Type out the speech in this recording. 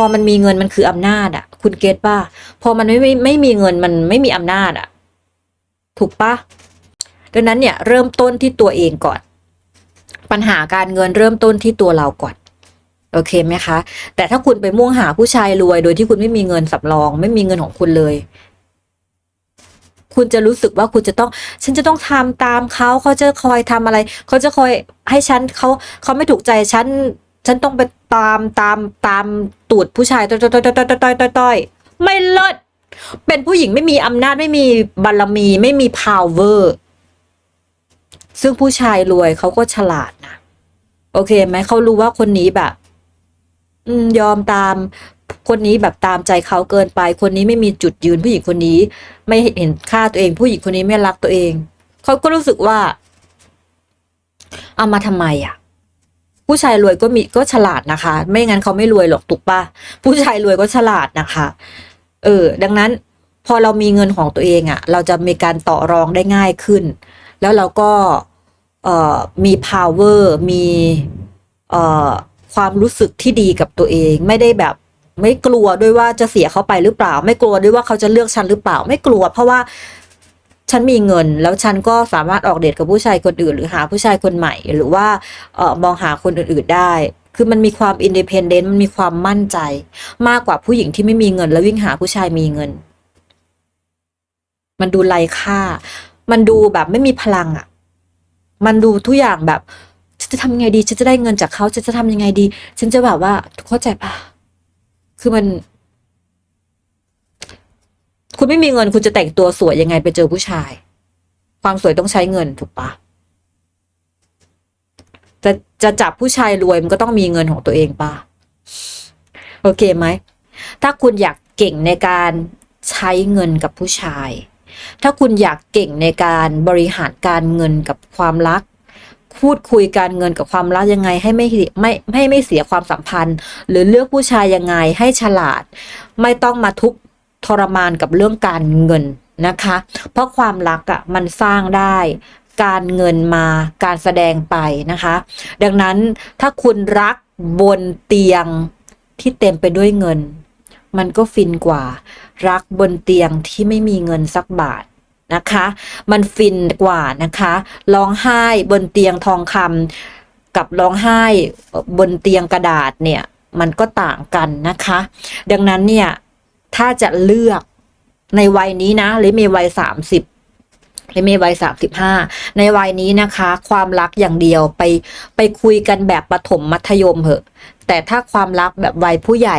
อมันมีเงินมันคืออำนาจอะคุณเก็ตป่ะพอมันไม่ไม่ไม่มีเงินมันไม่มีอำนาจอะถูกปะดังนั้นเนี่ยเริ่มต้นที่ตัวเองก่อน ปัญหาการเงินเริ่มต้นที่ตัวเราก่อนโอเคไหมคะ แต่ถ้าคุณไปมุ่งหาผู้ชายรวย โดยที่คุณไม่มีเงินสำรอง ไม่มีเงินของคุณเลย คุณจะรู้สึกว่าคุณจะต้อง ฉันจะต้องทำตามเขาเขาจะคอยทำอะไร เขาจะคอยให้ฉันเขาเขาไม่ถูกใจฉัน ฉันต้องไปตามตามตามตูดผู้ชายต้อยต้อยต้อยต้อยต้อยต้อยไม่เลิศเป็นผู้หญิงไม่มีอำนาจไม่มีบารมีไม่มี power ซึ่งผู้ชายรวยเขาก็ฉลาดนะโอเคไหมเขารู้ว่าคนนี้แบบยอมตามคนนี้แบบตามใจเขาเกินไป คนนี้ไม่มีจุดยืนผู้หญิงคนนี้ ไม่เห็นค่าตัวเอง ผู้หญิงคนนี้ไม่รักตัวเอง เขาก็รู้สึกว่า เอามาทำไมอะ่ะ ผู้ชายรวยก็มีก็ฉลาดนะคะ ไม่งั้นเขาไม่รวยหรอกถูกปะผู้ชายรวยก็ฉลาดนะคะ เออ ดังนั้นพอเรามีเงินของตัวเองอะ่ะ เราจะมีการต่อรองได้ง่ายขึ้น แล้วเราก็เอ่อมี power มีเอ่อความรู้สึกที่ดีกับตัวเอง ไม่ได้แบบไม่กลัวด้วยว่าจะเสียเขาไปหรือเปล่า ไม่กลัวด้วยว่าเขาจะเลือกฉันหรือเปล่า ไม่กลัว เพราะว่า ฉันมีเงิน แล้วฉันก็สามารถออกเดทกับผู้ชายคนอื่น หรือหาผู้ชายคนใหม่ หรือว่าเออมองหาคนอื่นๆได้ คือมันมีความอินดิเพนเดนต์มันมีความมั่นใจ มากกว่าผู้หญิงที่ไม่มีเงิน แล้ววิ่งหาผู้ชายมีเงิน มันดูไร้ค่า มันดูแบบไม่มีพลังอะ มันดูทุกอย่างแบบฉันจะทำยังไงดี ฉันจะได้เงินจากเขา ฉันจะทำยังไงดี ฉันจะแบบว่าเข้าใจปะคือมัน คุณไม่มีเงินคุณจะแต่งตัวสวยยังไงไปเจอผู้ชาย ความสวยต้องใช้เงินถูกปะจะจะจับผู้ชายรวยมันก็ต้องมีเงินของตัวเองปะโอเคไหม ถ้าคุณอยากเก่งในการใช้เงินกับผู้ชาย ถ้าคุณอยากเก่งในการบริหารการเงินกับความรัก พูดคุยการเงินกับความรักยังไงให้ไม่ไม่ให้ไม่เสียความสัมพันธ์ หรือเลือกผู้ชายยังไงให้ฉลาด ไม่ต้องมาทุกข์ ทรมานกับเรื่องการเงินนะคะ เพราะความรักอะ่ะมันสร้างได้ การเงินมาการแสดงไปนะคะ ดังนั้นถ้าคุณรักบนเตียงที่เต็มไปด้วยเงิน มันก็ฟินกว่า รักบนเตียงที่ไม่มีเงินสักบาทนะคะ มันฟินกว่านะคะร้องไห้บนเตียงทองคำกับร้องไห้บนเตียงกระดาษเนี่ย มันก็ต่างกันนะคะ ดังนั้นเนี่ย ถ้าจะเลือกในวัยนี้นะหรือมีวัยสามสิบหรือมีวัยสามสิบห้าในวัยนี้นะคะ ความรักอย่างเดียวไปไปคุยกันแบบปฐมมัธยมเหอะ แต่ถ้าความรักแบบวัยผู้ใหญ่